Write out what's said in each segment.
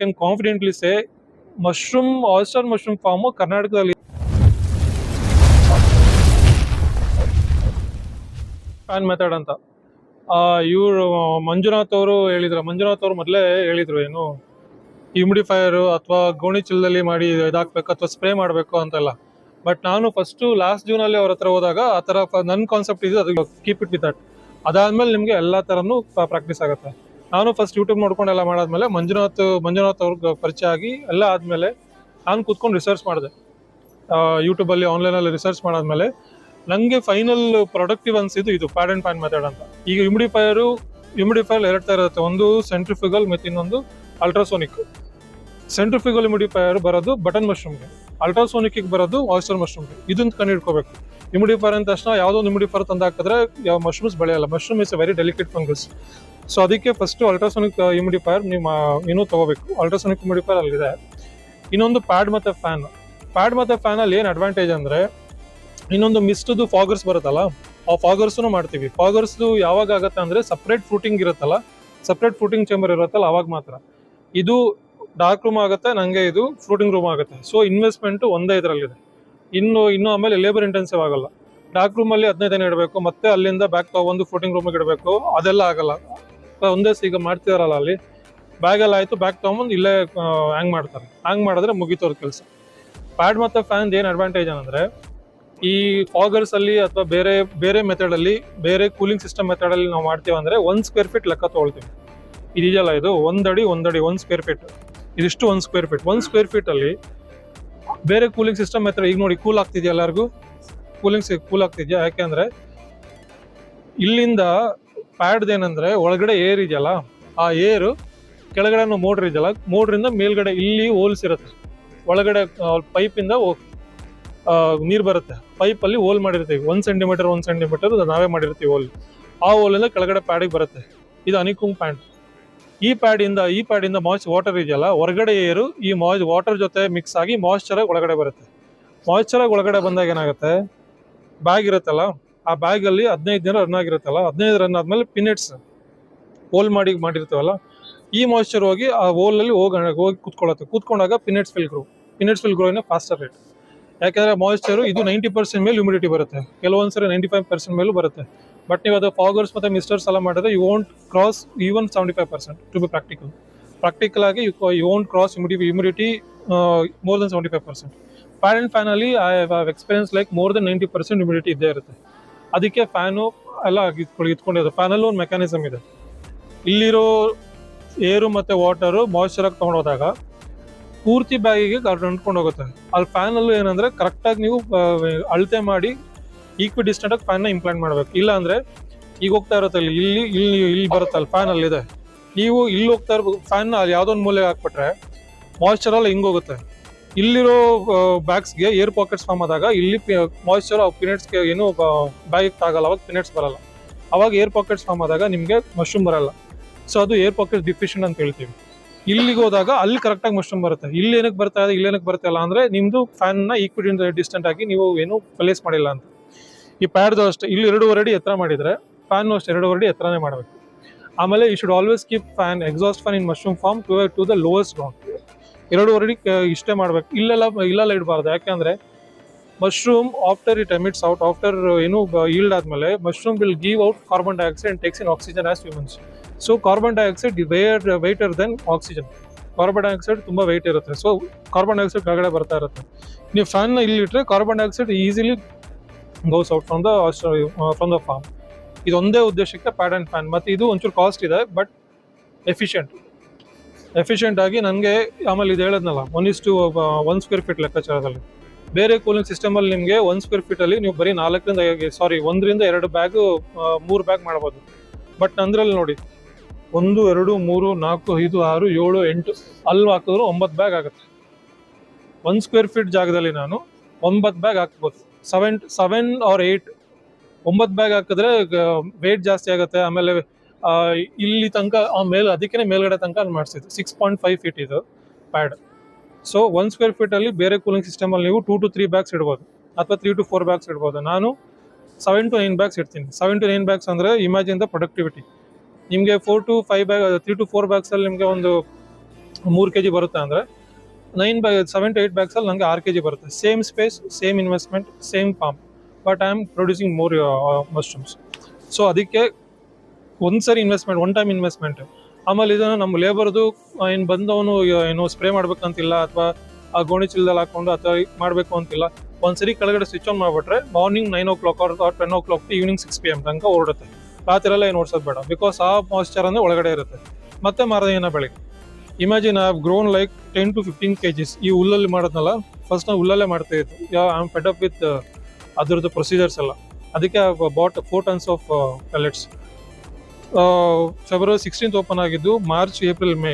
Can confidently say mushroom oyster mushroom farm ಕರ್ನಾಟಕದಲ್ಲಿ fan method ಅಂತ ಇವರು, ಮಂಜುನಾಥ್ ಅವರು ಹೇಳಿದ್ರು. ಮಂಜುನಾಥ್ ಅವರು ಮೊದಲೇ ಹೇಳಿದರು ಏನು ಹ್ಯೂಮಿಡಿಫೈಯರ್ ಅಥವಾ ಗೋಣಿ ಚೀಲದಲ್ಲಿ ಮಾಡಿ ಇದಾಕ್ಬೇಕು ಅಥವಾ ಸ್ಪ್ರೇ ಮಾಡಬೇಕು ಅಂತೆಲ್ಲ. ಬಟ್ ನಾನು ಫಸ್ಟು ಲಾಸ್ಟ್ ಜೂನಲ್ಲಿ ಅವ್ರ ಹತ್ರ ಹೋದಾಗ ಆ ಥರ ನನ್ನ ಕಾನ್ಸೆಪ್ಟ್ ಇದೆ ಅದು ಕೀಪ್ ಇಟ್ ವಿತ್ ದಟ್ ಅದಾದಮೇಲೆ ನಿಮಗೆ ಎಲ್ಲ ಥರನೂ ಪ್ರಾಕ್ಟೀಸ್ ಆಗುತ್ತೆ. ನಾನು ಫಸ್ಟ್ ಯೂಟ್ಯೂಬ್ ನೋಡ್ಕೊಂಡು ಎಲ್ಲ ಮಾಡಾದ್ಮೇಲೆ ಮಂಜುನಾಥ್ ಮಂಜುನಾಥ್ ಅವ್ರಿಗೆ ಪರಿಚಯ ಆಗಿ ಎಲ್ಲ ಆದಮೇಲೆ ನಾನು ಕೂತ್ಕೊಂಡು ರಿಸರ್ಚ್ ಮಾಡಿದೆ. ಯೂಟ್ಯೂಬಲ್ಲಿ ಆನ್ಲೈನಲ್ಲಿ ರಿಸರ್ಚ್ ಮಾಡಾದ್ಮೇಲೆ ನನಗೆ ಫೈನಲ್ ಪ್ರೊಡಕ್ಟಿವ್ ಅನ್ಸಿದ್ದು ಇದು ಪ್ಯಾಡ್ ಅಂಡ್ ಪ್ಯಾನ್ ಮೆಥಡ್ ಅಂತ. ಈಗ ಹ್ಯೂಮಿಡಿಫೈಯರು ಹ್ಯೂಮಿಡಿಫೈಯರ್ ಎರಡು ಥರ ಇರುತ್ತೆ. ಒಂದು ಸೆಂಟ್ರಿಫಿಗಲ್ ಮತ್ತು ಇನ್ನೊಂದು ಅಲ್ಟ್ರಾಸೋನಿಕ್ ಸೆಂಟ್ರಿಫಿಗಲ್ ಹ್ಯೂಮಿಡಿಫೈಯರ್ ಬರೋದು ಬಟನ್ ಮಶ್ರೂಮ್ಗೆ ಅಲ್ಟ್ರಾಸೋನಿಕ್ಗೆ ಬರೋದು ಆಯಿಸ್ಟರ್ ಮಶ್ರೂಮ್ಗೆ ಇದನ್ನು ಕಂಡು ಹಿಡ್ಕೋಬೇಕು. ಹ್ಯೂಮಿಡಿಫೈರ್ ಅಂತ ತಕ್ಷಣ ಯಾವುದೋ ಒಂದು ಹ್ಯೂಮಿಡಿಫೈರ್ ತಂದು ಹಾಕಿದ್ರೆ ಯಾವ mushrooms ಬೆಳೆಯಲ್ಲ. Mushroom is a very delicate fungus so ಅದಕ್ಕೆ ಫಸ್ಟ್ ಅಲ್ಟ್ರಾಸೋನಿಕ್ ಹ್ಯೂಮಿಡಿಫೈಯರ್ ನಿಮ್ಮ ಇನ್ನೂ ತಗೋಬೇಕು. ಅಲ್ಟ್ರಾಸೋನಿಕ್ ಹ್ಯೂಮಿಡಿಫೈರ್ ಅಲ್ಲಿದೆ. ಇನ್ನೊಂದು ಪ್ಯಾಡ್ ಮತ್ತೆ ಫ್ಯಾನ್ ಪ್ಯಾಡ್ ಮತ್ತೆ ಫ್ಯಾನ್ ಅಲ್ಲಿ ಏನು ಅಡ್ವಾಂಟೇಜ್ ಅಂದ್ರೆ, ಇನ್ನೊಂದು ಮಿಸ್ಟದು ಫಾಗರ್ಸ್ ಬರುತ್ತಲ್ಲ, ಆ ಫಾಗರ್ಸ್ನು ಮಾಡ್ತೀವಿ. ಫಾಗರ್ಸ್ದು ಯಾವಾಗ ಆಗುತ್ತೆ ಅಂದ್ರೆ ಸಪ್ರೇಟ್ ಫ್ರೂಟಿಂಗ್ ಇರುತ್ತಲ್ಲ ಸಪ್ರೇಟ್ ಫ್ರೂಟಿಂಗ್ ಚೇಂಬರ್ ಇರುತ್ತಲ್ಲ, ಅವಾಗ ಮಾತ್ರ. ಇದು ಡಾರ್ಕ್ ರೂಮ್ ಆಗುತ್ತೆ ನನಗೆ ಇದು ಫ್ರೂಟಿಂಗ್ ರೂಮ್ ಆಗುತ್ತೆ. ಸೊ ಇನ್ವೆಸ್ಟ್ಮೆಂಟ್ ಒಂದೇ ಇದರಲ್ಲಿದೆ. ಇನ್ನು ಇನ್ನು ಆಮೇಲೆ ಲೇಬರ್ ಇಂಟೆನ್ಸಿವ್ ಆಗಲ್ಲ. ಡಾರ್ಕ್ ರೂಮಲ್ಲಿ ಹದಿನೈದು ದಿನ ಇಡಬೇಕು, ಮತ್ತೆ ಅಲ್ಲಿಂದ ಬ್ಯಾಕ್ ತಗೊಂಡು ಫ್ರೂಟಿಂಗ್ ರೂಮಿಗೆ ಇಡಬೇಕು, ಅದೆಲ್ಲ ಆಗಲ್ಲ. ಒಂದೇ ಈಗ ಮಾಡ್ತಿದಾರಲ್ಲ ಅಲ್ಲಿ. ಬ್ಯಾಗಲ್ಲಿ ಆಯಿತು ಆಯ್ತು ಬ್ಯಾಗ್ ತೊಗೊಂಬಂದು ಇಲ್ಲೇ ಹ್ಯಾಂಗ್ ಮಾಡ್ತಾರೆ. ಹ್ಯಾಂಗ್ ಮಾಡಿದ್ರೆ ಮುಗಿತವ್ರ ಕೆಲಸ. ಪ್ಯಾಡ್ ಮತ್ತೆ ಫ್ಯಾನ್ ಏನು ಅಡ್ವಾಂಟೇಜ್ ಏನಂದರೆ, ಈ ಫಾಗರ್ಸ್ ಅಲ್ಲಿ ಅಥವಾ ಬೇರೆ ಬೇರೆ ಮೆಥಡ್ ಅಲ್ಲಿ, ಬೇರೆ ಕೂಲಿಂಗ್ ಸಿಸ್ಟಮ್ ಮೆಥಡ್ ಅಲ್ಲಿ ನಾವು ಮಾಡ್ತೀವಿ ಅಂದ್ರೆ ಒಂದ್ ಸ್ಕ್ವೇರ್ ಫೀಟ್ ಲೆಕ್ಕ ತಗೊಳ್ತೀವಿ. ಇದೆಯಲ್ಲ ಇದು? ಒಂದಡಿ ಒಂದಡಿ ಒಂದ್ ಸ್ಕ್ವೇರ್ ಫೀಟ್ ಇದಿಷ್ಟು ಒಂದ್ ಸ್ಕ್ವೇರ್ ಫೀಟ್ ಒಂದ್ ಸ್ಕ್ವೇರ್ ಫೀಟ್ ಅಲ್ಲಿ ಬೇರೆ ಕೂಲಿಂಗ್ ಸಿಸ್ಟಮ್ ಮೆಥಡ್ ಈಗ ನೋಡಿ ಕೂಲ್ ಆಗ್ತಿದ್ಯಾ ಎಲ್ಲರಿಗೂ? ಕೂಲಿಂಗ್ ಕೂಲ್ ಆಗ್ತಿದ್ಯಾ? ಯಾಕೆಂದ್ರೆ ಇಲ್ಲಿಂದ ಪ್ಯಾಡ್ ಏನಂದ್ರೆ ಒಳಗಡೆ ಏರ್ ಇದೆಯಲ್ಲ, ಆ ಏರು ಕೆಳಗಡೆ ಮೋಟ್ರ್ ಇದೆಯಲ್ಲ ಮೋಟ್ರಿಂದ ಮೇಲ್ಗಡೆ ಇಲ್ಲಿ ಹೋಲ್ಸ್ ಇರುತ್ತೆ. ಒಳಗಡೆ ಪೈಪಿಂದ ನೀರು ಬರುತ್ತೆ. ಪೈಪ್ ಅಲ್ಲಿ ಹೋಲ್ ಮಾಡಿರ್ತೀವಿ. ಒಂದ್ ಸೆಂಟಿಮೀಟರ್ ಒಂದ್ ಸೆಂಟಿಮೀಟರ್ ನಾವೇ ಮಾಡಿರ್ತೀವಿ ಹೋಲ್ ಆ ಹೋಲಿಂದ ಕೆಳಗಡೆ ಪ್ಯಾಡಿಗೆ ಬರುತ್ತೆ. ಇದು ಅನಿಕುಂಗ್ ಪ್ಯಾಂಟ್ ಈ ಪ್ಯಾಡ್ ಇಂದ, ಈ ಪ್ಯಾಡ್ ಇಂದ ಮಾಯ್ಚ್ ವಾಟರ್ ಇದೆಯಲ್ಲ, ಹೊರಗಡೆ ಏರು ಈ ಮಾಯ್ಚ್ ವಾಟರ್ ಜೊತೆ ಮಿಕ್ಸ್ ಆಗಿ ಮಾಯ್ಚರ್ ಒಳಗಡೆ ಬರುತ್ತೆ. ಮಾಯ್ಚರ್ ಒಳಗಡೆ ಬಂದಾಗ ಏನಾಗುತ್ತೆ? ಬ್ಯಾಗ್ ಇರುತ್ತಲ್ಲ ಆ ಬ್ಯಾಗಲ್ಲಿ ಹದಿನೈದು ದಿನ ರನ್ ಆಗಿರುತ್ತಲ್ಲ, ಹದಿನೈದು ರನ್ ಆದಮೇಲೆ ಪಿನೆಟ್ಸ್ ಹೋಲ್ ಮಾಡಿ ಮಾಡಿರ್ತೀವಲ್ಲ, ಈ ಮಾಯಿಶ್ಚರ್ ಹೋಗಿ ಆ ಹೋಲ್ ಅಲ್ಲಿ ಹೋಗಿ ಕೂತ್ಕೊಳ್ಳುತ್ತೆ. ಕೂತ್ಕೊಂಡಾಗ pinheads will grow pinheads will growing faster rate ಯಾಕಂದ್ರೆ ಮಾಯಿಶ್ಚರು ಇದು ನೈಂಟಿ ಪರ್ಸೆಂಟ್ ಮೇಲೆ ಹ್ಯೂಮಿಡಿಟಿ ಬರುತ್ತೆ. ಕೆಲವೊಂದ್ಸರಿ ನೈಂಟಿ ಫೈವ್ ಪರ್ಸೆಂಟ್ ಮೇಲೂ ಬರುತ್ತೆ. ಬಟ್ ನೀವು ಅದು ಫಾಗರ್ಸ್ ಮತ್ತೆ ಮಿಸ್ಟರ್ಸ್ ಎಲ್ಲ ಮಾಡಿದ್ರೆ you won't cross even seventy five percent to be practical practical ಆಗಿ you you won't cross humidi humidity more than seventy five percent and finally I have experience like more than ninety percent humidity ಇದ್ದೇ ಇರುತ್ತೆ. ಅದಕ್ಕೆ fan ಎಲ್ಲ ಇಟ್ಕೊಂಡು fan ಫ್ಯಾನಲ್ಲೂ ಒಂದು mechanism ಇದೆ. ಇಲ್ಲಿರೋ ಏರು ಮತ್ತೆ ವಾಟರು ಮಾಯ್ಚರಾಗಿ ತಗೊಂಡೋದಾಗ ಪೂರ್ತಿ ಬ್ಯಾಗಿಗೆ ಅಂಟ್ಕೊಂಡು ಹೋಗುತ್ತೆ ಅಲ್ಲಿ ಫ್ಯಾನ್ ಏನಂದರೆ ಏನಂದ್ರೆ ಕರೆಕ್ಟ್ ಆಗಿ ನೀವು ಅಳತೆ ಮಾಡಿ ಈಕ್ವಿ ಡಿಸ್ಟೆಂಟಾಗಿ ಆಗಿ ಫ್ಯಾನ್ನ ಇಂಪ್ಲಾಂಟ್ ಮಾಡಬೇಕು. ಇಲ್ಲ ಅಂದ್ರೆ ಈಗ ಹೋಗ್ತಾ ಇರುತ್ತೆ ಇಲ್ಲಿ ಇಲ್ಲಿ ಇಲ್ಲಿ ಇಲ್ಲಿ ಬರುತ್ತೆ ಅಲ್ಲಿ ಫ್ಯಾನ್ ಅಲ್ಲಿ ನೀವು ಇಲ್ಲಿ ಹೋಗ್ತಾ ಇರೋ ಫ್ಯಾನ್ ಅಲ್ಲಿ ಯಾವುದೋ ಒಂದು ಮೂಲೆ ಹಾಕ್ಬಿಟ್ರೆ ಮಾಯ್ಚರ್ ಎಲ್ಲ ಹಿಂಗ್ ಹೋಗುತ್ತೆ. ಇಲ್ಲಿರೋ ಬ್ಯಾಗ್ಸ್ಗೆ ಏರ್ ಪಾಕೆಟ್ಸ್ ಫಾರ್ಮ್ ಆದಾಗ ಇಲ್ಲಿ ಮಾಯಿಶ್ಚರ್ ಪಿನೆಟ್ಸ್ಗೆ ಏನು ಬ್ಯಾಗ್ ತಾಗಲ್ಲ, ಅವಾಗ ಪಿನೆಟ್ಸ್ ಬರಲ್ಲ. ಅವಾಗ ಏರ್ ಪಾಕೆಟ್ಸ್ ಫಾರ್ಮ್ ಆದಾಗ ನಿಮಗೆ ಮಶ್ರೂಮ್ ಬರಲ್ಲ. ಸೊ ಅದು ಏರ್ ಪಾಕೆಟ್ ಡಿಫಿಷಿಯೆಂಟ್ ಅಂತ ಹೇಳ್ತೀವಿ. ಇಲ್ಲಿಗೆ ಹೋದಾಗ ಅಲ್ಲಿ ಕರೆಕ್ಟಾಗಿ ಮಶ್ರೂಮ್ ಬರುತ್ತೆ. ಇಲ್ಲಿ ಏನಕ್ಕೆ ಬರ್ತಾ ಇದೆ, ಇಲ್ಲಿ ಏನಕ್ಕೆ ಬರ್ತಾ ಇಲ್ಲ ಅಂದ್ರೆ ನಿಮ್ಮದು ಫ್ಯಾನ್ನ ಈಕ್ವಿಟಿ ಡಿಸ್ಟೆಂಟ್ ಆಗಿ ನೀವು ಏನು ಪ್ಲೇಸ್ ಮಾಡಿಲ್ಲ ಅಂತ. ಈ ಪ್ಯಾಡ್ದು ಅಷ್ಟೇ, ಇಲ್ಲಿ ಎರಡೂವರೆ ಅಡಿ ಎತ್ತರ ಮಾಡಿದ್ರೆ ಫ್ಯಾನ್ ಅಷ್ಟು, ಎರಡೂವರೆ ಅಡಿ ಎತ್ತರನೇ ಮಾಡಬೇಕು. ಆಮೇಲೆ you should always keep fan exhaust fan in mushroom farm to to the lowest ground ಎರಡೂವರೆ ಇಷ್ಟೇ ಮಾಡ್ಬೇಕು. ಇಲ್ಲೆಲ್ಲ ಇಲ್ಲೆಲ್ಲ ಇಡಬಾರ್ದು. ಯಾಕೆಂದ್ರೆ mushroom after it emits out after ಏನು ಈಲ್ಡ್ ಆದ್ಮೇಲೆ mushroom will give out carbon dioxide and takes in oxygen as humans so carbon dioxide were weightier than oxygen carbon dioxide ತುಂಬಾ ವೆಯ್ಟ್ ಇರುತ್ತೆ. ಸೊ ಕಾರ್ಬನ್ ಡೈಆಕ್ಸೈಡ್ ಕೆಳಗಡೆ ಬರ್ತಾ ಇರುತ್ತೆ. ನೀವು fan ಇಲ್ಲಿ ಇಟ್ಟರೆ carbon dioxide easily goes out from the from the farm ಇದೊಂದೇ ಉದ್ದೇಶಕ್ಕೆ ಪ್ಯಾಡ್ ಆ್ಯಂಡ್ ಫ್ಯಾನ್ ಮತ್ತು ಇದು ಒಂಚೂರು ಕಾಸ್ಟ್ ಇದೆ ಬಟ್ ಎಫಿಷಿಯಂಟ್ ಎಫಿಷಿಯಂಟ್ ಆಗಿ ನನಗೆ ಆಮೇಲೆ ಇದು ಹೇಳೋದ್ನಲ್ಲ one is to one square feet ಲೆಕ್ಕಾಚಾರದಲ್ಲಿ. ಬೇರೆ ಕೂಲಿಂಗ್ ಸಿಸ್ಟಮಲ್ಲಿ ನಿಮಗೆ ಒನ್ ಸ್ಕ್ವೇರ್ ಫೀಟ್ ಅಲ್ಲಿ ನೀವು ಬರೀ ನಾಲ್ಕರಿಂದ ಸಾರಿ ಒಂದರಿಂದ ಎರಡು ಬ್ಯಾಗ್ ಮೂರು ಬ್ಯಾಗ್ ಮಾಡ್ಬೋದು. ಬಟ್ ಅಂದ್ರಲ್ಲಿ ನೋಡಿ, ಒಂದು, ಎರಡು, ಮೂರು, ನಾಲ್ಕು, ಐದು, ಆರು, ಏಳು, ಎಂಟು ಅಲ್ಲಿ ಹಾಕಿದ್ರು ಒಂಬತ್ತು ಬ್ಯಾಗ್ ಆಗುತ್ತೆ. ಒನ್ ಸ್ಕ್ವೇರ್ ಫೀಟ್ ಜಾಗದಲ್ಲಿ ನಾನು ಒಂಬತ್ತು ಬ್ಯಾಗ್ ಹಾಕ್ಬೋದು. ಸೆವೆನ್ ಸೆವೆನ್ ಆರ್ ಏಯ್ಟ್ ಒಂಬತ್ತು ಬ್ಯಾಗ್ ಹಾಕಿದ್ರೆ ವೇಟ್ ಜಾಸ್ತಿ ಆಗುತ್ತೆ, ಆಮೇಲೆ ಇಲ್ಲಿ ತನಕ, ಆ ಮೇಲೆ ಅದಕ್ಕೆ ಮೇಲ್ಗಡೆ ತನಕ ಮಾಡಿಸಿದ್ದು. ಸಿಕ್ಸ್ ಪಾಯಿಂಟ್ ಫೈವ್ ಫೀಟ್ ಇದು pad so one square feet ಅಲ್ಲಿ ಬೇರೆ ಕೂಲಿಂಗ್ ಸಿಸ್ಟಮ್ ಅಲ್ಲಿ ನೀವು ಟೂ ಟು ತ್ರೀ ಬ್ಯಾಗ್ಸ್ ಇಡ್ಬೋದು. ಅಥವಾ ತ್ರೀ ಟು ಫೋರ್ ಬ್ಯಾಗ್ಸ್ ಇಡ್ಬೋದು. ನಾನು ಸೆವೆನ್ ಟು ನೈನ್ ಬ್ಯಾಗ್ಸ್ ಇಡ್ತೀನಿ. ಸೆವೆನ್ ಟು ನೈನ್ ಬ್ಯಾಗ್ಸ್ ಅಂದ್ರೆ ಇಮ್ಯಾಜಿನ್ ದ ಪ್ರೊಡಕ್ಟಿವಿಟಿ ನಿಮಗೆ four to five bag three to four bags ಅಲ್ಲಿ ನಿಮಗೆ ಒಂದು ಮೂರು ಕೆ ಜಿ ಬರುತ್ತೆ ಅಂದರೆ nine bag seven to eight ಬ್ಯಾಗ್ಸಲ್ಲಿ ನನಗೆ ಆರು ಕೆ ಜಿ ಬರುತ್ತೆ same space same investment same farm but I am producing more mushrooms so ಅದಕ್ಕೆ ಒಂದು ಸರಿ ಇನ್ವೆಸ್ಟ್ಮೆಂಟ್ ಒನ್ ಟೈಮ್ ಇನ್ವೆಸ್ಟ್ಮೆಂಟ್ ಆಮೇಲೆ ಇದನ್ನು ನಮ್ಮ ಲೇಬರ್ದು ಏನು ಬಂದವನು ಏನು ಸ್ಪ್ರೇ ಮಾಡ್ಬೇಕಂತಿಲ್ಲ ಅಥವಾ ಆ ಗೋಣಿ ಚೀಲದಲ್ಲಿ ಹಾಕೊಂಡು ಅಥವಾ ಮಾಡಬೇಕು ಅಂತಿಲ್ಲ. ಒಂದ್ಸರಿ ಕೆಳಗಡೆ ಸ್ವಿಚ್ ಆನ್ ಮಾಡಿಬಿಟ್ರೆ morning nine o'clock or ten o'clock evening six P M ತನಕ ಓಡುತ್ತೆ. ರಾತ್ರಿ ಎಲ್ಲ ಏನು ಓಡಿಸೋದು ಬೇಡ ಬಿಕಾಸ್ ಆ ಮಾಯ್ಚರ್ ಅಂದರೆ ಒಳಗಡೆ ಇರುತ್ತೆ. ಮತ್ತೆ ಮಾರದಿನ ಬೆಳಿಗ್ಗೆ. Imagine I have grown like ten to fifteen K Gs ಈ ಹುಲ್ಲಲ್ಲಿ ಮಾಡೋದ್ನಲ್ಲ ಫಸ್ಟ್ ನಾವು ಹುಲ್ಲಲ್ಲೇ ಮಾಡ್ತಾ ಇತ್ತು I am fed up with ಅದ್ರದ್ದು ಪ್ರೊಸೀಜರ್ಸ್ ಎಲ್ಲ. ಅದಕ್ಕೆ bought four tons of pellets February sixteenth open ಆಗಿದ್ದು ಮಾರ್ಚ್ ಏಪ್ರಿಲ್ ಮೇ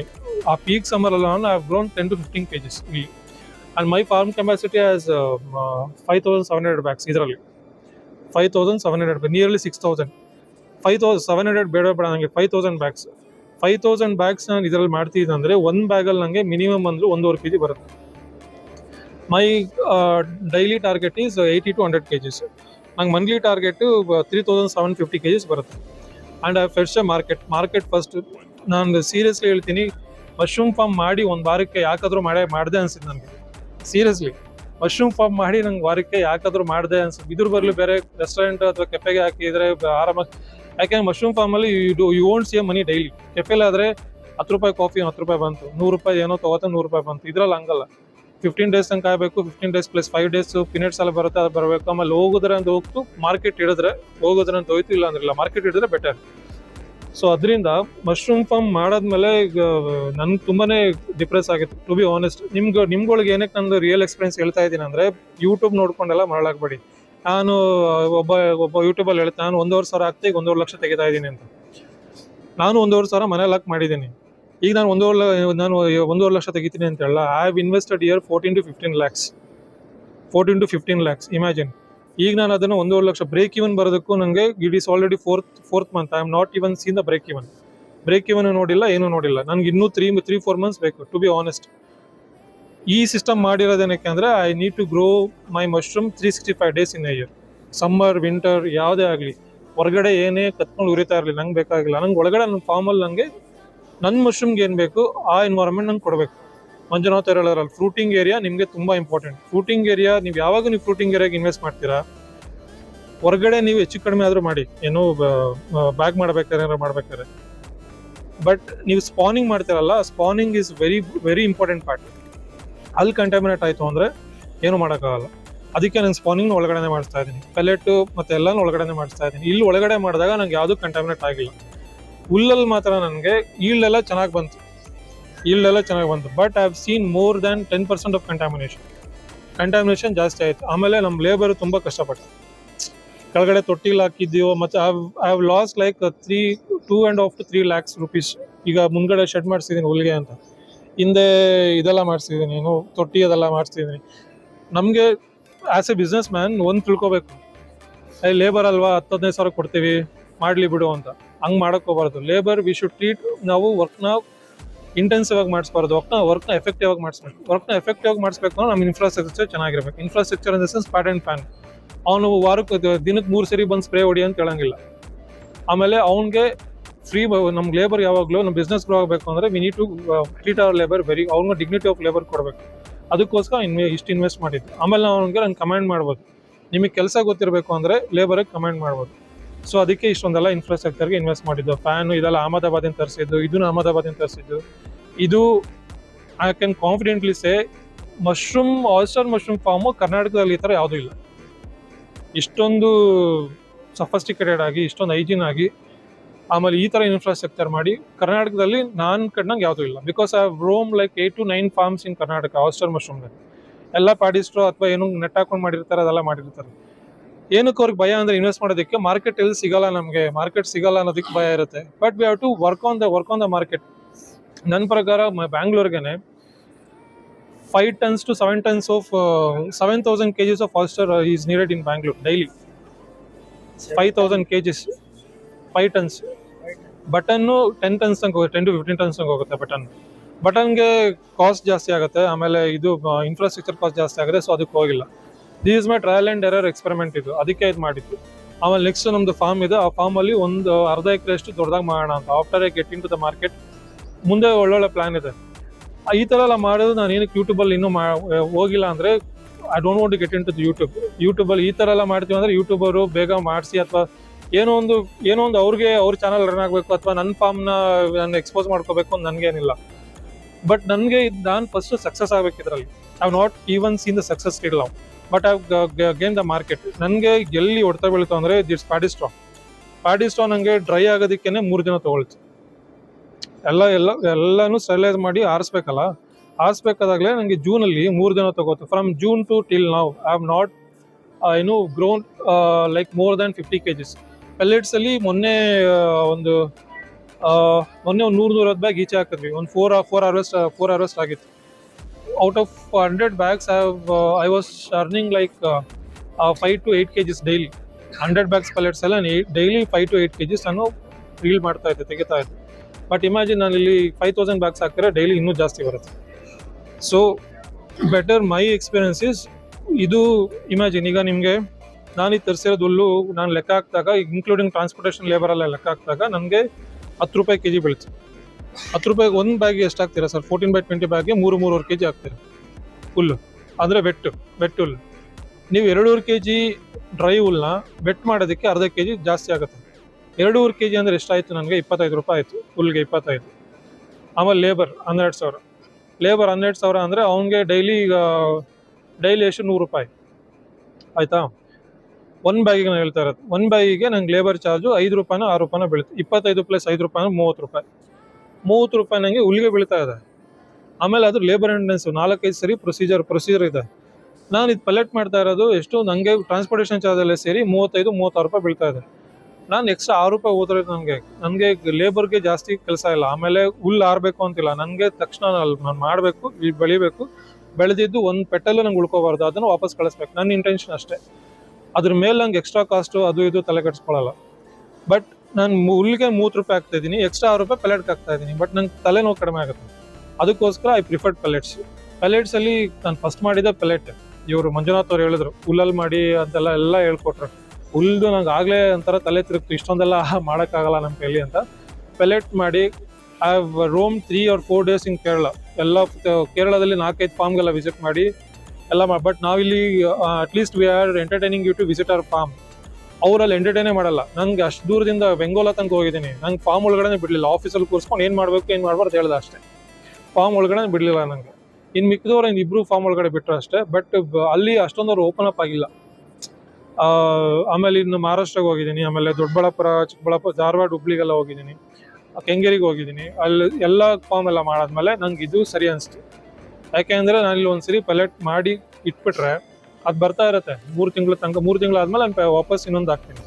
ಆ ಪೀಕ್ ಸಮ್ಮರ್ ಅಲ್ಲ I grown ten to fifteen K Gs ಇಲ್ಲಿ. And my farm capacity as five thousand seven hundred bags ಇದರಲ್ಲಿ. Five thousand seven hundred nearly six thousand five thousand seven hundred ಬೇಡ ಬೇಡ ನನಗೆ five thousand bags five thousand bags ನಾನು ಇದರಲ್ಲಿ ಮಾಡ್ತಿದ್ದಂದರೆ ಒಂದು ಬ್ಯಾಗಲ್ಲಿ ನನಗೆ ಮಿನಿಮಮ್ ಅಂದರೂ ಒಂದೂವರೆ ಕೆ ಜಿ ಬರುತ್ತೆ. My daily target is eighty to hundred K Gs ನಂಗೆ monthly target three thousand seven fifty K Gs ಬರುತ್ತೆ. And I fresh market market first ನಾನು ಸೀರಿಯಸ್ಲಿ ಹೇಳ್ತೀನಿ ಮಶ್ರೂಮ್ ಫಾರ್ಮ್ ಮಾಡಿ ಒಂದು ವಾರಕ್ಕೆ ಯಾಕಾದರೂ ಮಾಡೇ, ಮಾಡಿದೆ ಅನ್ಸಿದ್ದು ನನಗೆ. ಸೀರಿಯಸ್ಲಿ ಮಶ್ರೂಮ್ ಫಾರ್ಮ್ ಮಾಡಿ ನಂಗೆ ವಾರಕ್ಕೆ ಯಾಕಾದರೂ ಮಾಡಿದೆ ಅನ್ಸುತ್ತೆ ಇದ್ರ ಬರಲಿ ಬೇರೆ ರೆಸ್ಟೋರೆಂಟ್ ಅಥವಾ ಕೆಫೆಗೆ ಹಾಕಿದರೆ ಆರಾಮಾಗಿ ಯಾಕೆಂದ್ರೆ ಮಶ್ರೂಮ್ ಫಾರ್ಮಲ್ಲಿ you you won't see money daily ಕೆಫೆಲಾದರೆ ಹತ್ತು ರೂಪಾಯಿ ಕಾಫಿ ಹತ್ತು ರೂಪಾಯಿ ಬಂತು. ನೂರು ರೂಪಾಯಿ ಏನೋ ತೊಗೋತ, ನೂರು ರೂಪಾಯಿ ಬಂತು. ಇದ್ರಲ್ಲಿ ಹಂಗಲ್ಲ. ಫಿಫ್ಟೀನ್ ಡೇಸ್ ತನಕ ಕಾಯಬೇಕು fifteen days plus five days pinheads ಎಲ್ಲ ಬರುತ್ತೆ, ಅದು ಬರಬೇಕು. ಆಮೇಲೆ ಹೋಗಿದ್ರೆ ಅಂತ ಹೋಗ್ತು ಮಾರ್ಕೆಟ್ ಇಡಿದ್ರೆ ಹೋಗೋದ್ರೆ ಅಂತ ಹೋಯ್ತು, ಇಲ್ಲ ಅಂದ್ರಿಲ್ಲ ಮಾರ್ಕೆಟ್ ಇಡಿದ್ರೆ ಬೆಟರ್ ಸೊ ಅದರಿಂದ ಮಶ್ರೂಮ್ ಫಾರ್ಮ್ ಮಾಡಾದ್ಮೇಲೆ ಈಗ ನನ್ಗೆ ತುಂಬಾನೇ ಡಿಪ್ರೆಸ್ ಆಗಿತ್ತು ಟು ಬಿ ಆನೆಸ್ಟ್ ನಿಮ್ಗೆ, ನಿಮ್ಗಳಿಗೆ ಏನಕ್ಕೆ ನಂದು ರಿಯಲ್ ಎಕ್ಸ್ಪೀರಿಯನ್ಸ್ ಹೇಳ್ತಾ ಇದ್ದೀನಿ ಅಂದರೆ ಯೂಟ್ಯೂಬ್ ನೋಡ್ಕೊಂಡೆಲ್ಲ ಮಾಡಲಾಗ್ಬೇಡಿ ನಾನು, ಒಬ್ಬ ಒಬ್ಬ ಯೂಟ್ಯೂಬಲ್ಲಿ ಹೇಳ್ತಾ, ನಾನು ಒಂದೂವರೆ ಸಾವಿರ ಈಗ ಒಂದೂವರೆ ಲಕ್ಷ ತೆಗಿತಾ ಇದ್ದೀನಿ ಅಂತ. ನಾನು ಒಂದೂವರೆ ಸಾವಿರ ಮನೇಲಿ ಹಾಕಿ ಮಾಡಿದ್ದೀನಿ. ಈಗ ನಾನು ಒಂದೂವರೆ ನಾನು ಒಂದೂವರೆ ಲಕ್ಷ ತೆಗಿತೀನಿ ಅಂತ ಹೇಳಲ್ಲ I have invested year fourteen to fifteen lakhs fourteen to fifteen lakhs imagine ಈಗ ನಾನು ಅದನ್ನು ಒಂದೂವರೆ ಲಕ್ಷ ಬ್ರೇಕ್ ಇವನ್ ಬರೋದಕ್ಕೂ ನನಗೆ it is already fourth fourth month I am not even seen the break even break even ನೋಡಿಲ್ಲ, ಏನೂ ನೋಡಿಲ್ಲ. ನನಗೆ ಇನ್ನೂ ತ್ರೀ ತ್ರೀ ಫೋರ್ ಮಂತ್ಸ್ ಬೇಕು ಟು ಬಿ ಆನೆಸ್ಟ್ ಈ ಸಿಸ್ಟಮ್ ಮಾಡಿರೋದೇನಕ್ಕೆ ಅಂದರೆ I need to grow my mushroom three sixty five days in year summer winter ಯಾವುದೇ ಆಗಲಿ. ಹೊರಗಡೆ ಏನೇ ಕತ್ಕೊಂಡು ಉರಿತಾ ಇರಲಿ, ನಂಗೆ ಬೇಕಾಗಿಲ್ಲ. ನಂಗೆ ಒಳಗಡೆ ನನ್ನ ಫಾರ್ಮಲ್ಲಿ ನನಗೆ ನನ್ನ ಮಶ್ರೂಮ್ಗೆ ಏನು ಬೇಕು, ಆ ಎನ್ವೈರನ್ಮೆಂಟ್ ನಂಗೆ ಕೊಡಬೇಕು. ಮಂಜುನಾಥ್ ಅವ್ರು ಫ್ರೂಟಿಂಗ್ ಏರಿಯಾ ನಿಮಗೆ ತುಂಬ ಇಂಪಾರ್ಟೆಂಟ್ ಫ್ರೂಟಿಂಗ್ ಏರಿಯಾ ನೀವು ಯಾವಾಗ ನೀವು ಫ್ರೂಟಿಂಗ್ ಏರಿಯಾಗೆ ಇನ್ವೆಸ್ಟ್ ಮಾಡ್ತೀರಾ? ಹೊರಗಡೆ ನೀವು ಹೆಚ್ಚು ಕಡಿಮೆ ಆದರೂ ಮಾಡಿ. ಏನೋ ಬ್ಯಾಗ್ ಮಾಡ್ಬೇಕಾದ್ರೆ ಏನಾರು ಮಾಡ್ಬೇಕಾದ್ರೆ. ಬಟ್ ನೀವು ಸ್ಪಾನಿಂಗ್ ಮಾಡ್ತೀರಲ್ಲ spawning is very very important part ಅಲ್ಲಿ ಕಂಟಾಮಿನೇಟ್ ಆಯಿತು ಅಂದರೆ ಏನು ಮಾಡೋಕ್ಕಾಗಲ್ಲ. ಅದಕ್ಕೆ ನಾನು ಸ್ಪಾನಿಂಗ್ ಒಳಗಡೆ ಮಾಡಿಸ್ತಾ ಇದ್ದೀನಿ. ಪೆಲೆಟು ಮತ್ತೆ ಎಲ್ಲಾನು ಒಳಗಡೆ ಮಾಡಿಸ್ತಾ ಇದ್ದೀನಿ. ಇಲ್ಲಿ ಒಳಗಡೆ ಮಾಡಿದಾಗ ನಂಗೆ ಯಾವುದೂ ಕಂಟಾಮಿನೇಟ್ ಆಗಿಲ್ಲ. ಹುಲ್ಲಲ್ಲಿ ಮಾತ್ರ ನನಗೆ ಈಲ್ಡೆಲ್ಲ ಚೆನ್ನಾಗಿ ಬಂತು. ಈಲ್ಡೆಲ್ಲ ಚೆನ್ನಾಗಿ ಬಂತು. But I have seen more than ten percent of contamination contamination ಜಾಸ್ತಿ ಆಯಿತು. ಆಮೇಲೆ ನಮ್ಮ ಲೇಬರ್ ತುಂಬ ಕಷ್ಟಪಟ್ಟ ಕೆಳಗಡೆ ತೊಟ್ಟಿಲ್ ಹಾಕಿದ್ದೀವೋ ಮತ್ತು I have loss like three two and half to three lakhs rupees ಈಗ ಮುಂದ್ಗಡೆ ಶೆಡ್ ಮಾಡಿಸಿದ್ದೀನಿ ಹುಲ್ಲಿಗೆ ಅಂತ. ಹಿಂದೆ ಇದೆಲ್ಲ ಮಾಡಿಸಿದ್ದೀನಿ ಏನು ತೊಟ್ಟಿ ಅದೆಲ್ಲ ಮಾಡಿಸ್ತಿದ್ದೀನಿ ನಮಗೆ ಆ್ಯಸ್ ಎ ಬಿಸ್ನೆಸ್ ಮ್ಯಾನ್ ಒಂದು ತಿಳ್ಕೊಬೇಕು. ಲೇಬರ್ ಅಲ್ವಾ? ಹತ್ತು ಹದಿನೈದು ಸಾವಿರ ಕೊಡ್ತೀವಿ. ಮಾಡಲಿ ಬಿಡು ಅಂತ. ಹಂಗೆ ಮಾಡಕ್ಕೆ ಹೋಗ್ಬಾರ್ದು. ಲೇಬರ್ ವಿ ಶುಡ್ ಟ್ರೀಟ್ ನಾವು ವರ್ಕ್ನ ಇಂಟೆನ್ಸಿವ್ ಆಗಿ ಮಾಡಿಸ್ಬಾರ್ದು. ವರ್ಕ್ನ ವರ್ಕ್ನ ಎಫೆಕ್ಟಿವ್ ಆಗಿ ಮಾಡಿಸ್ಬೇಕು. ವರ್ಕ್ನ ಎಫೆಕ್ಟಿವ್ ಆಗಿ ಮಾಡಿಸ್ಬೇಕು ಅಂದ್ರೆ ನಮ್ಮ ಇನ್ಫ್ರಾಸ್ಟ್ರಕ್ಚರ್ ಚೆನ್ನಾಗಿರ್ಬೇಕು. Infrastructure in the sense pad and fan ಅವನು ವಾರಕ್ಕೆ ದಿನಕ್ಕೆ ಮೂರು ಸರಿ ಬಂದು ಸ್ಪ್ರೇ ಹೊಡಿ ಅಂತ ಹೇಳಂಗಿಲ್ಲ. ಆಮೇಲೆ ಅವನಿಗೆ ಫ್ರೀ ನಮ್ಮ ಲೇಬರ್ ಯಾವಾಗಲೂ ನಮ್ಮ ಬಿಸ್ನೆಸ್ ಗ್ರೋ ಆಗಬೇಕು ಅಂದರೆ we need to treat our labour very ಅವ್ನಿಗೆ ಡಿಗ್ನಿಟಿ ಆಫ್ ಲೇಬರ್ ಕೊಡಬೇಕು. ಅದಕ್ಕೋಸ್ಕರ ಇನ್ವೆ, ಇಷ್ಟು ಇನ್ವೆಸ್ಟ್ ಮಾಡಿದ್ದು. ಆಮೇಲೆ ನಾವು ಅವ್ನಿಗೆ ನಾನು ಕಮ್ಯಾಂಡ್ ಮಾಡ್ಬೋದು. ನಿಮಗೆ ಕೆಲಸ ಗೊತ್ತಿರಬೇಕು ಅಂದರೆ ಲೇಬರಿಗೆ ಕಮೆಂಟ್ ಮಾಡ್ಬೋದು. ಸೊ ಅದಕ್ಕೆ ಇಷ್ಟೊಂದೆಲ್ಲ ಇನ್ಫ್ರಾಸ್ಟ್ರಕ್ಚರ್ಗೆ ಇನ್ವೆಸ್ಟ್ ಮಾಡಿದ್ದು. ಫ್ಯಾನು ಇದೆಲ್ಲ ಅಹಮದಾಬಾದಿಂದ ತರಿಸಿದ್ದು, ಇದನ್ನು ಅಹಮದಾಬಾದಿಂದ ತರಿಸಿದ್ದು. ಇದು I can confidently say mushroom oyster mushroom farm ಕರ್ನಾಟಕದಲ್ಲಿ ಈ ಥರ ಯಾವುದೂ ಇಲ್ಲ. ಇಷ್ಟೊಂದು ಸಫಸ್ಟಿಕೇಟೆಡ್ ಆಗಿ, ಇಷ್ಟೊಂದು ಹೈಜೀನ್ ಆಗಿ, ಆಮೇಲೆ ಈ ಥರ ಇನ್ಫ್ರಾಸ್ಟ್ರಕ್ಚರ್ ಮಾಡಿ ಕರ್ನಾಟಕದಲ್ಲಿ ನಾನು ಕಡ್ನಂಗೆ ಯಾವುದೂ ಇಲ್ಲ. Because I roam like eight to nine farms in Karnataka oyster ಮಶ್ರೂಮ್ನಲ್ಲಿ ಎಲ್ಲ ಪಾಡಿಸ್ಟ್ರೋ ಅಥವಾ ಏನು ನೆಟ್ ಹಾಕೊಂಡು ಮಾಡಿರ್ತಾರೆ, ಅದೆಲ್ಲ ಮಾಡಿರ್ತಾರೆ. ಏನಕ್ಕೆ ಅವ್ರಿಗೆ ಭಯ ಅಂದರೆ ಇನ್ವೆಸ್ಟ್ ಮಾಡೋದಕ್ಕೆ ಮಾರ್ಕೆಟ್ ಎಲ್ಲಿ ಸಿಗಲ್ಲ ನಮಗೆ. ಮಾರ್ಕೆಟ್ ಸಿಗಲ್ಲ ಅನ್ನೋದಕ್ಕೆ ಭಯ ಇರುತ್ತೆ. But we have to work on the work on the market ನನ್ನ ಪ್ರಕಾರ ಬ್ಯಾಂಗ್ಳೂರ್ಗೆ five tons to seven tons of seven thousand K Gs of oyster is needed in Bangalore daily five thousand K Gs five tons button ten tons ಹೋಗುತ್ತೆ ten to fifteen tons ಹೋಗುತ್ತೆ button ಬಟನ್ಗೆ cost ಜಾಸ್ತಿ ಆಗುತ್ತೆ, ಆಮೇಲೆ ಇದು infrastructure cost ಜಾಸ್ತಿ ಆಗುತ್ತೆ so ಅದಕ್ಕೆ ಹೋಗಿಲ್ಲ. This my trial and error experiment ಇದು. ಅದಕ್ಕೆ ಇದು ಮಾಡಿದ್ದು. ಆಮೇಲೆ ನೆಕ್ಸ್ಟ್ ನಮ್ದು ಫಾರ್ಮ್ ಇದೆ. ಆ ಫಾರ್ಮಲ್ಲಿ ಒಂದು ಅರ್ಧ ಎಕರೆ ಅಷ್ಟು ದೊಡ್ಡದಾಗಿ ಮಾಡೋಣ ಅಂತ. After I get into the market ಮುಂದೆ ಒಳ್ಳೊಳ್ಳೆ ಪ್ಲಾನ್ ಇದೆ. ಈ ಥರ ಎಲ್ಲ ಮಾಡೋದು ನಾನು ಏನಕ್ಕೆ ಯೂಟ್ಯೂಬಲ್ಲಿ ಇನ್ನೂ ಮಾ ಹೋಗಿಲ್ಲ ಅಂದ್ರೆ I don't want get in to YouTube ಯೂಟ್ಯೂಬಲ್ಲಿ ಈ ಥರ ಎಲ್ಲ ಮಾಡ್ತೀವಿ ಅಂದರೆ ಯೂಟ್ಯೂಬರು ಬೇಗ ಮಾಡಿಸಿ ಅಥವಾ ಏನೋ ಒಂದು ಏನೋ ಒಂದು ಅವ್ರಿಗೆ ಅವ್ರ ಚಾನಲ್ ರನ್ ಆಗಬೇಕು ಅಥವಾ ನನ್ನ ಫಾರ್ಮ್ನ ನಾನು ಎಕ್ಸ್ಪೋಸ್ ಮಾಡ್ಕೋಬೇಕು ಅಂತ ನನಗೇನಿಲ್ಲ ಬಟ್ ನನಗೆ ನಾನು ಫಸ್ಟ್ ಸಕ್ಸಸ್ ಆಗಬೇಕು ಇದರಲ್ಲಿ I not even seen the success ಇಲ್ಲ ಬಟ್ ಗೇನ್ ದ ಮಾರ್ಕೆಟ್ ನನಗೆ ಎಲ್ಲಿ ಹೊಡೆತ ಬೀಳ್ತು ಅಂದರೆ that's paddy straw paddy straw ನನಗೆ ಡ್ರೈ ಆಗೋದಕ್ಕೇನೆ ಮೂರು ದಿನ ತೊಗೊಳ್ತು. ಎಲ್ಲ ಎಲ್ಲ ಎಲ್ಲನೂ ಸ್ಟೆರಿಲೈಸ್ ಮಾಡಿ ಆರಿಸ್ಬೇಕಲ್ಲ? ಆರಿಸ್ಬೇಕಾದಾಗಲೇ ನನಗೆ ಜೂನಲ್ಲಿ ಮೂರು ದಿನ ತಗೋತು. ಫ್ರಮ್ ಜೂನ್ ಟು ಟಿಲ್ ನಾವು ಐ ಹ್ಯಾವ್ ನಾಟ್ ಏನು grown like more than fifty K Gs ಪೆಲೆಟ್ಸಲ್ಲಿ ಮೊನ್ನೆ ಆ, ಒಂದು ಆ, ಮೊನ್ನೆ ಒಂದು ನೂರು ನೂರತ್ತು ಬ್ಯಾಗ್ ಈಚೆ ಹಾಕಿದ್ವಿ. ಒಂದು four four hours four hours ಆಗಿತ್ತು. Out of hundred bags I was earning like five to eight K Gs daily hundred bags pellets ಎಲ್ಲ daily five to eight K Gs ನಾನು ರೀಲ್ ಮಾಡ್ತಾ ಇದ್ದೆ, ತೆಗಿತಾ ಇದ್ದೆ. ಬಟ್ ಇಮ್ಯಾಜಿನ್ ನಾನು ಇಲ್ಲಿ five thousand bags ಹಾಕಿದ್ರೆ ಡೈಲಿ ಇನ್ನೂ ಜಾಸ್ತಿ ಬರುತ್ತೆ. So better my experience is ಇದು ಇಮ್ಯಾಜಿನ್ ಈಗ ನಿಮಗೆ, ನಾನು ಈ ತರಿಸಿರೋದು ಹುಲ್ಲು ನಾನು ಲೆಕ್ಕ ಹಾಕಿದಾಗ ಇನ್ಕ್ಲೂಡಿಂಗ್ ಟ್ರಾನ್ಸ್ಪೋರ್ಟೇಷನ್ ಲೇಬರ್ ಲೆಕ್ಕ ಹಾಕಿದಾಗ, ನನಗೆ ಹತ್ತು ರೂಪಾಯಿ ಕೆ ಜಿ ಬೀಳುತ್ತೆ. ಹತ್ತು ರೂಪಾಯಿಗೆ ಒಂದು ಬ್ಯಾಗ್ ಎಷ್ಟು ಹಾಕ್ತೀರಾ ಸರ್? ಫೋರ್ಟೀನ್ ಬೈ ಟ್ವೆಂಟಿ ಬ್ಯಾಗ್ಗೆ ಮೂರು, ಮೂರುವರೆ ಕೆ ಜಿ ಹಾಕ್ತೀರಾ? ಹುಲ್ಲು. ಅಂದರೆ ವೆಟ್ಟು ವೆಟ್ ಹುಲ್ಲು. ನೀವು ಎರಡೂವರೆ ಕೆ ಜಿ ಡ್ರೈ ಹುಲ್ನ ವೆಟ್ ಮಾಡೋದಕ್ಕೆ ಅರ್ಧ ಕೆ ಜಿ ಜಾಸ್ತಿ ಆಗುತ್ತೆ. ಎರಡೂವರೆ ಕೆ ಜಿ ಅಂದರೆ ಎಷ್ಟಾಯಿತು ನನಗೆ? ಇಪ್ಪತ್ತೈದು ರೂಪಾಯಿ ಆಯಿತು. ಹುಲ್ಗೆ ಇಪ್ಪತ್ತೈದು. ಆಮೇಲೆ ಲೇಬರ್ ಹನ್ನೆರಡು ಸಾವಿರ. ಲೇಬರ್ ಹನ್ನೆರಡು ಸಾವಿರ ಅಂದರೆ ಅವನಿಗೆ ಡೈಲಿ ಈಗ ಡೈಲಿ ಎಷ್ಟು? ನೂರು ರೂಪಾಯಿ. ಆಯಿತಾ? ಒಂದು ಬ್ಯಾಗಿಗೆ ನಾನು ಹೇಳ್ತಾ ಇರೋದು. ಒನ್ ಬ್ಯಾಗಿಗೆ ನಂಗೆ ಲೇಬರ್ ಚಾರ್ಜು ಐದು ರೂಪಾಯಿನ ಆರು ರೂಪಾಯಿನ ಬೀಳುತ್ತೆ. ಇಪ್ಪತ್ತೈದು ಪ್ಲಸ್ ಐದು ರೂಪಾಯಿನ ಮೂವತ್ತು ರೂಪಾಯಿ. ಮೂವತ್ತು ರೂಪಾಯಿ ನನಗೆ ಹುಲ್ಲಿಗೆ ಬೀಳ್ತಾ ಇದೆ. ಆಮೇಲೆ ಅದು ಲೇಬರ್ ಇಂಟೆನ್ಸಿವ್ ನಾಲ್ಕೈದು ಸರಿ ಪ್ರೊಸೀಜರ್ ಪ್ರೊಸೀಜರ್ ಇದೆ. ನಾನು ಇದು ಪಲೆಕ್ಟ್ ಮಾಡ್ತಾ ಇರೋದು ಎಷ್ಟು ನನಗೆ ಟ್ರಾನ್ಸ್ಪೋರ್ಟೇಷನ್ ಚಾರ್ಜ್ ಸೇರಿ ಮೂವತ್ತೈದು, ಮೂವತ್ತಾರು ರೂಪಾಯಿ ಬೀಳ್ತಾ ಇದೆ. ನಾನು ಎಕ್ಸ್ಟ್ರಾ ಆರು ರೂಪಾಯಿ ಹೋದ್ರೆ ನನಗೆ ನನಗೆ ಲೇಬರ್ಗೆ ಜಾಸ್ತಿ ಕೆಲಸ ಇಲ್ಲ. ಆಮೇಲೆ ಹುಲ್ಲು ಆರಬೇಕು ಅಂತಿಲ್ಲ. ನನಗೆ ತಕ್ಷಣ ನಾನು ಮಾಡಬೇಕು ಬೆಳಿಬೇಕು. ಬೆಳೆದಿದ್ದು ಒಂದು ಪೆಟ್ಟಲ್ಲೂ ನಂಗೆ ಉಳ್ಕೋಬಾರ್ದು. ಅದನ್ನು ವಾಪಸ್ ಕಳಿಸ್ಬೇಕು. ನನ್ನ ಇಂಟೆನ್ಷನ್ ಅಷ್ಟೇ. ಅದ್ರ ಮೇಲೆ ನಂಗೆ ಎಕ್ಸ್ಟ್ರಾ ಕಾಸ್ಟು ಅದು, ಇದು ತಲೆ ಕೆಡಿಸ್ಕೊಳ್ಳಲ್ಲ ಬಟ್ ನಾನು ಹುಲ್ಲಿಗೆ ಮೂವತ್ತು ರೂಪಾಯಿ ಹಾಕ್ತಾ ಇದ್ದೀನಿ ಎಕ್ಸ್ಟ್ರಾ ಆರು ರೂಪಾಯಿ ಪೆಲೆಟ್ಗೆ ಹಾಕ್ತಾ ಇದ್ದೀನಿ ಬಟ್ ನಂಗೆ ತಲೆನೋವು ಕಡಿಮೆ ಆಗುತ್ತೆ. ಅದಕ್ಕೋಸ್ಕರ ಐ ಪ್ರಿಫರ್ಡ್ ಪೆಲೆಟ್ಸ್ ಪೆಲೆಟ್ಸಲ್ಲಿ ನಾನು ಫಸ್ಟ್ ಮಾಡಿದ ಪೆಲೆಟ್ ಇವರು ಮಂಜುನಾಥ್ ಅವ್ರು ಹೇಳಿದ್ರು, ಹುಲ್ಲಲ್ಲಿ ಮಾಡಿ ಅಂತೆಲ್ಲ ಎಲ್ಲ ಹೇಳ್ಕೊಟ್ರು. ಹುಲ್ದು ನಂಗೆ ಆಗಲೇ ಒಂಥರ ತಲೆ ತಿರುಗ್ತು, ಇಷ್ಟೊಂದೆಲ್ಲ ಮಾಡೋಕ್ಕಾಗಲ್ಲ ನಮ್ಮ ಕೈಲಿ ಅಂತ. ಪೆಲೆಟ್ ಮಾಡಿ I roam three or four days in Kerala ಎಲ್ಲ ಕೇರಳದಲ್ಲಿ ನಾಲ್ಕೈದು ಫಾರ್ಮ್ಗೆಲ್ಲ ವಿಸಿಟ್ ಮಾಡಿ, ಎಲ್ಲ ಬಟ್ ನಾವಿಲ್ಲಿ at least we are entertaining you to visit our farm ಅವರಲ್ಲಿ ಎಂಟರ್ಟೈನೇ ಮಾಡಲ್ಲ. ನಂಗೆ ಅಷ್ಟು ದೂರದಿಂದ ಬೆಂಗೋಲ ತನಕ ಹೋಗಿದ್ದೀನಿ. ನಂಗೆ ಫಾರ್ಮ್ ಒಳಗಡೆ ಬಿಡಲಿಲ್ಲ. ಆಫೀಸಲ್ಲಿ ಕೂರಿಸ್ಕೊಂಡು ಏನು ಮಾಡಬೇಕು, ಏನು ಮಾಡಬಾರ್ದು ಹೇಳ್ದೆ ಅಷ್ಟೇ. ಫಾರ್ಮ್ ಒಳಗಡೆ ಬಿಡಲಿಲ್ಲ ನಂಗೆ. ಇನ್ನು ಮಿಕ್ಕಿದವ್ರು ಇನ್ನು ಇಬ್ಬರು ಫಾರ್ಮ್ ಒಳಗಡೆ ಬಿಟ್ಟರು ಅಷ್ಟೇ. ಬಟ್ ಅಲ್ಲಿ ಅಷ್ಟೊಂದು ಅವ್ರು ಓಪನ್ ಅಪ್ ಆಗಿಲ್ಲ ಆಮೇಲೆ ಇನ್ನು ಮಹಾರಾಷ್ಟ್ರಕ್ಕೆ ಹೋಗಿದ್ದೀನಿ. ಆಮೇಲೆ ದೊಡ್ಡಬಳ್ಳಾಪುರ, ಚಿಕ್ಕಬಳ್ಳಾಪುರ, ಧಾರವಾಡ, ಹುಬ್ಳಿಗೆಲ್ಲ ಹೋಗಿದ್ದೀನಿ. ಕೆಂಗೇರಿಗೆ ಹೋಗಿದ್ದೀನಿ. ಅಲ್ಲಿ ಎಲ್ಲ ಫಾರ್ಮ್ ಎಲ್ಲ ಮಾಡಾದ್ಮೇಲೆ ನಂಗೆ ಇದು ಸರಿ ಅನಿಸ್ತು. ಯಾಕೆಂದರೆ ನಾನು ಇಲ್ಲಿ ಒಂದ್ಸರಿ ಪೆಲೆಟ್ ಮಾಡಿ ಇಟ್ಬಿಟ್ರೆ ಅದು ಬರ್ತಾ ಇರುತ್ತೆ. ಮೂರು ತಿಂಗಳ ತನಕ, ಮೂರು ತಿಂಗಳಾದ್ಮೇಲೆ ನಾನು ವಾಪಸ್ ಇನ್ನೊಂದು ಹಾಕ್ತೀನಿ.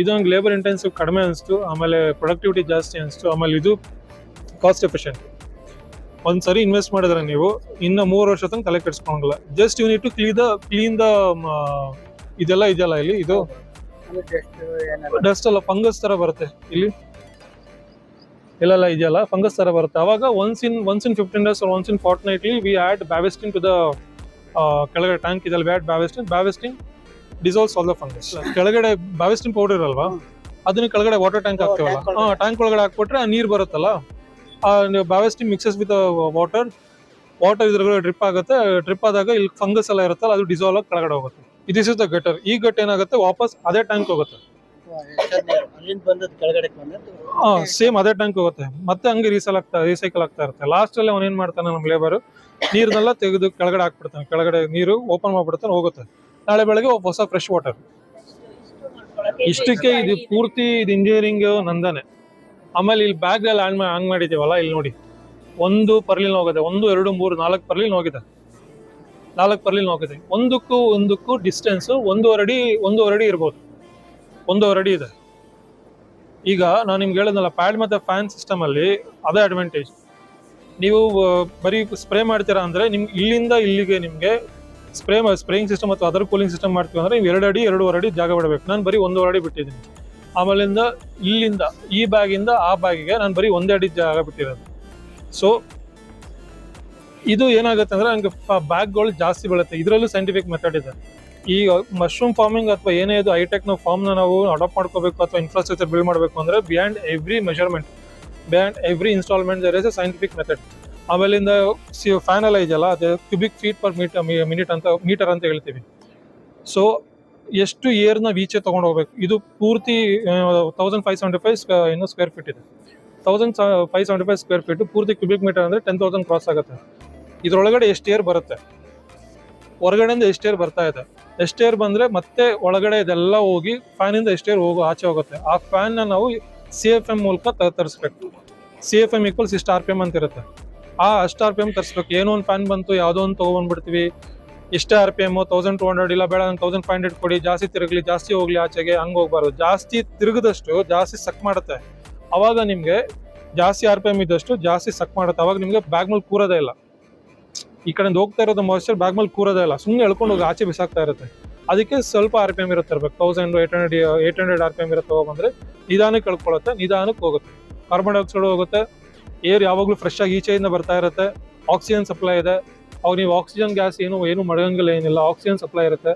ಇದೊಂದು ಲೇಬರ್ ಇಂಟೆನ್ಸಿವ್ ಕಡಿಮೆ ಅನಿಸ್ತು, ಆಮೇಲೆ ಪ್ರೊಡಕ್ಟಿವಿಟಿ ಜಾಸ್ತಿ ಅನಿಸ್ತು, ಆಮೇಲೆ ಇದು ಕಾಸ್ಟ್ ಎಫಿಷಿಯಂಟ್ ಒಂದು ಸರಿ ಇನ್ವೆಸ್ಟ್ ಮಾಡಿದ್ರೆ ನೀವು ಇನ್ನು ಮೂರು ವರ್ಷ ತನಕ ತಲೆ ಕೆಡಿಸ್ಕೊಂಗಿಲ್ಲ just you to clean the clean the ಇದೆಲ್ಲ ಇದೆಯಲ್ಲ ಇಲ್ಲಿ, ಇದು ಡಸ್ಟ್ ಅಲ್ಲ ಫಂಗಸ್ ತರ ಬರುತ್ತೆ ಇಲ್ಲಿ. ಇಲ್ಲೆಲ್ಲ ಇದೆಯಲ್ಲ ಫಂಗಸ್ ತರ ಬರುತ್ತೆ. ಅವಾಗ once in once in fifteen days once in fortnightly we add Bavistin to the ಕೆಳಗಡೆ ಟ್ಯಾಂಕ್ ಇದೆಲ್ಲ ಬ್ಯಾಡ್ Bavistin Bavistin dissolves all the fungus ಕೆಳಗಡೆ ಬ್ಯಾವೆಸ್ಟಿನ್ ಪೌಡರ್ ಇರಲ್ವಾ? ಅದನ್ನ ಕೆಳಗಡೆ ವಾಟರ್ ಟ್ಯಾಂಕ್ ಹಾಕ್ತೀವಲ್ಲ? ಹಾ ಟ್ಯಾಂಕ್ ಒಳಗಡೆ ಹಾಕ್ಬಿಟ್ರೆ ಆ ನೀರು ಬರುತ್ತಲ್ಲ? ಆ Bavistin mixes with water water ಇದ್ರೊಳಗಡೆ ಡ್ರಿಪ್ ಆಗುತ್ತೆ ಡ್ರಿಪ್ ಆದಾಗ ಇಲ್ಲಿ ಫಂಗಸ್ ಎಲ್ಲ ಇರುತ್ತಲ್ಲ ಅದು ಡಿಸಾಲ್ವ್ ಆಗಿ ಕೆಳಗಡೆ ಹೋಗುತ್ತೆ. ಇದಿಸ್ ಇಸ್ ದ ಗಟರ್ ಈ ಗಟ್ ಏನಾಗುತ್ತೆ? ವಾಪಸ್ ಅದೇ ಟ್ಯಾಂಕ್ ಹೋಗುತ್ತೆ. ಹಾ ಸೇಮ್ ಅದೇ ಟ್ಯಾಂಕ್ ಹೋಗುತ್ತೆ. ಮತ್ತೆ ಹಂಗೆ ರೀಸಲ್ ಆಗ್ತಾ ರೀಸೈಕಲ್ ಆಗ್ತಾ ಇರುತ್ತೆ. ಲಾಸ್ಟ್ ಅಲ್ಲಿ ಅವನ್ ಏನ್ ಮಾಡ್ತಾನೆ ನಮ್ಮ ಲೇಬರ್ ನೀರ್ನೆಲ್ಲ ತೆಗೆದು ಕೆಳಗಡೆ ಹಾಕ್ಬಿಡ್ತಾನೆ. ಕೆಳಗಡೆ ನೀರು ಓಪನ್ ಮಾಡ್ಬಿಡ್ತಾನೆ, ಹೋಗುತ್ತೆ. ನಾಳೆ ಬೆಳಗ್ಗೆ ಹೊಸ ಫ್ರೆಶ್ ವಾಟರ್ ಇಷ್ಟಕ್ಕೆ ಇದು ಪೂರ್ತಿ ಇದು ಇಂಜಿನಿಯರಿಂಗ್ ನಂದನೆ. ಆಮೇಲೆ ಇಲ್ಲಿ ಬ್ಯಾಗ್ ಅಲ್ಲಿ ಆನ್ ಹಂಗ್ ಮಾಡಿದೀವಲ್ಲ ಇಲ್ಲಿ ನೋಡಿ. ಒಂದು ಪರ್ಲಿನ ಹೋಗಿದೆ. ಒಂದು, ಎರಡು, ಮೂರು, ನಾಲ್ಕು ಪರ್ಲಿನ ಹೋಗಿದೆ. ನಾಲ್ಕು ಪರ್ಲಿನ ಹೋಗಿದೆ. ಒಂದಕ್ಕೂ ಒಂದಕ್ಕೂ ಡಿಸ್ಟೆನ್ಸ್ ಒಂದೂವರೆ ಅಡಿ ಒಂದೂವರೆ ಅಡಿ ಇರ್ಬೋದು. ಒಂದೂವರೆ ಅಡಿ ಇದೆ. ಈಗ ನಾನು ನಿಮ್ಗೆ ಹೇಳಿದ್ನಲ್ಲ ಪ್ಯಾಡ್ ಮತ್ತೆ ಫ್ಯಾನ್ ಸಿಸ್ಟಮಲ್ಲಿ ಅದೇ ಅಡ್ವಾಂಟೇಜ್ ನೀವು ಬರೀ ಸ್ಪ್ರೇ ಮಾಡ್ತೀರಾ ಅಂದರೆ ನಿಮ್ಗೆ ಇಲ್ಲಿಂದ ಇಲ್ಲಿಗೆ ನಿಮಗೆ ಸ್ಪ್ರೇ ಸ್ಪ್ರೇಯಿಂಗ್ ಸಿಸ್ಟಮ್ ಅಥವಾ ಅದರ್ ಕೂಲಿಂಗ್ ಸಿಸ್ಟಮ್ ಮಾಡ್ತೀವಿ ಅಂದರೆ ನೀವು ಎರಡು ಅಡಿ ಎರಡೂವರೆ ಅಡಿ ಜಾಗ ಬಿಡಬೇಕು. ನಾನು ಬರೀ ಒಂದೂವರೆ ಅಡಿ ಬಿಟ್ಟಿದ್ದೀನಿ. ಆಮೇಲಿಂದ ಇಲ್ಲಿಂದ, ಈ ಬ್ಯಾಗಿಂದ ಆ ಬ್ಯಾಗಿಗೆ ನಾನು ಬರೀ ಒಂದೇ ಅಡಿ ಜಾಗ ಬಿಟ್ಟಿರೋದು. ಸೊ ಇದು ಏನಾಗುತ್ತೆ ಅಂದ್ರೆ ನನಗೆ ಬ್ಯಾಗ್ಗಳು ಜಾಸ್ತಿ ಬೀಳುತ್ತೆ. ಇದರಲ್ಲೂ ಸೈಂಟಿಫಿಕ್ ಮೆಥಡ್ ಇದೆ. ಈ ಮಶ್ರೂಮ್ ಫಾರ್ಮಿಂಗ್ ಅಥವಾ ಏನೇ ಇದು ಹೈಟೆಕ್ ಫಾರ್ಮ್ನ ಫಾರ್ಮ್ನ ನಾವು ಅಡಾಪ್ಟ್ ಮಾಡ್ಕೋಬೇಕು ಅಥವಾ ಇನ್ಫ್ರಾಸ್ಟ್ರಕ್ಚರ್ ಬಿಲ್ಡ್ ಮಾಡಬೇಕು ಅಂದರೆ beyond every measurement beyond every installment there is a scientific method ಆಮೇಲಿಂದ ಸಿ ಫ್ಯಾನ್ ಎಲ್ಲ ಇದೆಯಲ್ಲ ಅದು cubic feet per meter minute ಅಂತ ಮೀಟರ್ ಅಂತ ಹೇಳ್ತೀವಿ. ಸೊ ಎಷ್ಟು ಏರ್ನ ವೀಚೆ ತೊಗೊಂಡು ಹೋಗ್ಬೇಕು? ಇದು ಪೂರ್ತಿ ತೌಸಂಡ್ ಫೈವ್ ಸೆವೆಂಟಿ ಫೈವ್ ಏನು ಸ್ಕ್ವೇರ್ ಫೀಟ್ ಇದೆ. Thousand five seventy five square feet ಪೂರ್ತಿ ಕ್ಯೂಬಿಕ್ ಮೀಟರ್ ಅಂದರೆ ಟೆನ್ ತೌಸಂಡ್ ಕ್ರಾಸ್ ಆಗುತ್ತೆ. ಇದರೊಳಗಡೆ ಎಷ್ಟು ಏರ್ ಬರುತ್ತೆ? ಹೊರಗಡೆಯಿಂದ ಎಷ್ಟು ಏರ್ ಬರ್ತಾ ಇದೆ? ಎಷ್ಟು ಏರ್ ಬಂದರೆ ಮತ್ತೆ ಒಳಗಡೆ ಇದೆಲ್ಲ ಹೋಗಿ ಫ್ಯಾನಿಂದ ಎಷ್ಟು ಏರ್ ಹೋಗೋ ಆಚೆ ಹೋಗುತ್ತೆ. ಆ ಫ್ಯಾನ್ನ ನಾವು ಸಿ ಎಫ್ ಎಂ ಮೂಲಕ ತರಿಸ್ಬೇಕು. ಸಿ ಎಫ್ ಎಂ ಈಕ್ವಲ್ಸ್ ಇಷ್ಟು ಆರ್ ಪಿ ಎಂ ಅಂತ ಇರುತ್ತೆ. ಆ ಅಷ್ಟು ಆರ್ ಪಿ ಎಂ ತರಿಸ್ಬೇಕು. ಏನೋ ಒಂದು ಫ್ಯಾನ್ ಬಂತು, ಯಾವುದೋ ಒಂದು ತೊಗೊಂಡ್ಬಿಡ್ತೀವಿ ಇಷ್ಟೇ R P M thousand two hundred ಇಲ್ಲ, ಬೇಡ ತೌಸಂಡ್ ಫೈವ್ ಹಂಡ್ರೆಡ್ ಕೊಡಿ, ಜಾಸ್ತಿ ತಿರುಗಲಿ, ಜಾಸ್ತಿ ಹೋಗಲಿ ಆಚೆಗೆ, ಹಂಗೆ ಹೋಗ್ಬಾರ್ದು. ಜಾಸ್ತಿ ತಿರುಗದಷ್ಟು, ಜಾಸ್ತಿ ಸಕ್ ಮಾಡುತ್ತೆ. ಅವಾಗ ನಿಮಗೆ ಜಾಸ್ತಿ ಆರ್ ಪಿ ಎಂ ಇದ್ದಷ್ಟು ಜಾಸ್ತಿ ಸಕ್ ಮಾಡುತ್ತೆ. ಅವಾಗ ನಿಮಗೆ ಬ್ಯಾಗ್ ಮೇಲೆ ಕೂರೋದೇ ಇಲ್ಲ. ಈ ಕಡೆಯಿಂದ ಹೋಗ್ತಾ ಇರೋದು ಮಾಯ್ಚರ್ ಬ್ಯಾಗ್ ಮೇಲೆ ಕೂರೋದೇ ಇಲ್ಲ. ಸುಮ್ಮನೆ ಎಳ್ಕೊಂಡು ಹೋಗಿ ಆಚೆ ಬಿಸಾಕ್ತಾ ಇರುತ್ತೆ. ಅದಕ್ಕೆ ಸ್ವಲ್ಪ ಆರ್ ಪಿ ಎಂ ಇರುತ್ತೆ ಇರಬೇಕು thousand eight hundred eight hundred R P M ಇರುತ್ತೆ ಬಂದ್ರೆ ನಿಧಾನಕ್ಕೆ ಕಳ್ಕೊಳ್ಳುತ್ತೆ ನಿಧಾನಕ್ಕೆ ಹೋಗುತ್ತೆ. ಕಾರ್ಬನ್ ಡೈಆಕ್ಸೈಡ್ ಹೋಗುತ್ತೆ ಏರ್ ಯಾವಾಗಲೂ ಫ್ರೆಶ್ ಆಗಿ ಈಚೆಯಿಂದ ಬರ್ತಾ ಇರುತ್ತೆ ಆಕ್ಸಿಜನ್ ಸಪ್ಲೈ ಇದೆ. ಅವಾಗ ನೀವು ಆಕ್ಸಿಜನ್ ಗ್ಯಾಸ್ ಏನು ಏನು ಮಡಗಂಗಿಲ್ಲ ಏನಿಲ್ಲ ಆಕ್ಸಿಜನ್ ಸಪ್ಲೈ ಇರುತ್ತೆ.